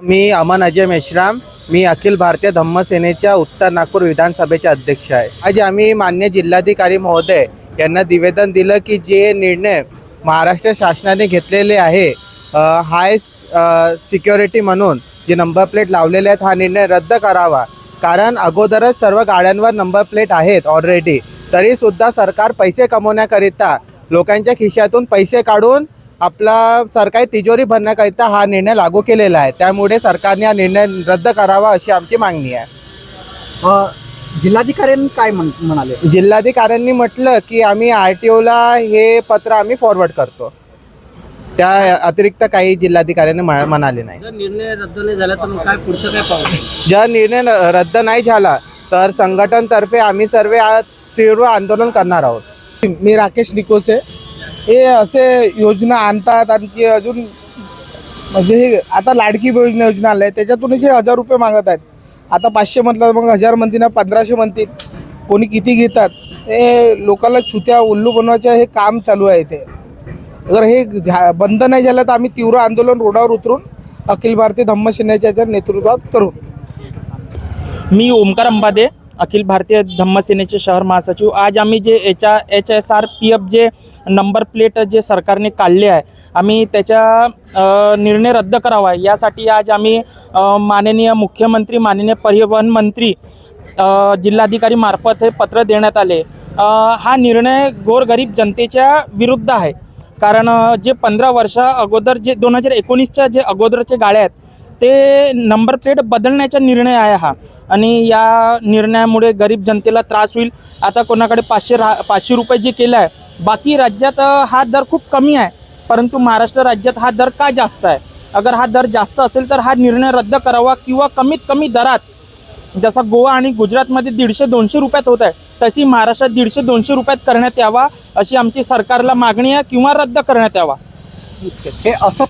मी अमन अजय मेश्राम मी अखिल भारतीय धम्म सेनेच्या उत्तर नागपूर विधानसभेचे अध्यक्ष आहे. आज आम्ही मान्य जिल्हाधिकारी महोदय यांना निवेदन दिलं की जे निर्णय महाराष्ट्र शासनाने घेतलेले आहे हाय सिक्युरिटी म्हणून जे नंबर प्लेट लावलेले आहेत हा निर्णय रद्द करावा. कारण अगोदरच सर्व गाड्यांवर नंबर प्लेट आहेत ऑलरेडी तरीसुद्धा सरकार पैसे कमवण्याकरिता लोकांच्या खिशातून पैसे काढून आपला सरकारी तिजोरी भरण्याकरिता हा निर्णय लागू केलेला आहे. त्यामुळे सरकारने हा निर्णय रद्द करावा अशी आमची मागणी आहे. अ, जिल्हाधिकाऱ्यांनी काय म्हण म्हणाले? जिल्हाधिकाऱ्यांनी म्हटलं की आम्ही आर टी ओला हे पत्र आम्ही फॉरवर्ड करतो. त्या अतिरिक्त काही जिल्हाधिकाऱ्यांनी म्ह- म्हणाले नाही. जर निर्णय रद्द नाही झाला तर मग काय पुढचं काय पाहू जर निर्णय न- रद्द नाही झाला तर संघटनतर्फे आम्ही सर्व तीव्र आंदोलन करणार आहोत. मी राकेश निकोसे हे असे योजना आणतात आणखी अजून म्हणजे हे आता लाडकी योजना योजना आल्या. त्याच्यातूनच हे हजार रुपये मागत आहेत. आता पाचशे म्हटलं मग हजार म्हणतील ना पंधराशे म्हणतील. कोणी किती घेतात? हे लोकांना छुत्या उल्लू बनवायचं हे काम चालू आहे ते. अगर हे झा बंद नाही झालं तर आम्ही तीव्र आंदोलन रोडावर उतरून अखिल भारतीय धम्म सेनेच्या नेतृत्वात करू. मी ओमकार अंबादे अखिल भारतीय धम्मसेनेचे शहर महासचिव. आज आम्ही जे H R H S R P F जे नंबर प्लेट जे सरकारने काढले आहे आम्ही त्याच्या निर्णय रद्द करावा. यासाठी आज आम्ही माननीय मुख्यमंत्री माननीय परिवहन मंत्री जिल्हाधिकारी मार्फत हे पत्र देण्यात आले. हा निर्णय गोरगरीब जनतेच्या विरुद्ध आहे. कारण जे पंधरा वर्षा अगोदर जे दोन हजार एकोणीसच्या जे अगोदरचे गाड्या आहेत ते नंबर प्लेट बदलण्याचा निर्णय आहे हा. आणि या निर्णयामुळे गरीब जनतेला त्रास होईल. आता कोणाकडे पाचशे रा पाचशे रुपये जे केलं आहे बाकी राज्यात हा दर खूप कमी आहे. परंतु महाराष्ट्र राज्यात हा दर का जास्त आहे? अगर हा दर जास्त असेल तर हा निर्णय रद्द करावा किंवा कमीत कमी दरात जसा गोवा आणि गुजरातमध्ये दीडशे दोनशे रुपयात होत आहे तशी महाराष्ट्रात दीडशे दोनशे रुपयात करण्यात यावा अशी आमची सरकारला मागणी आहे किंवा रद्द करण्यात यावा. हे असं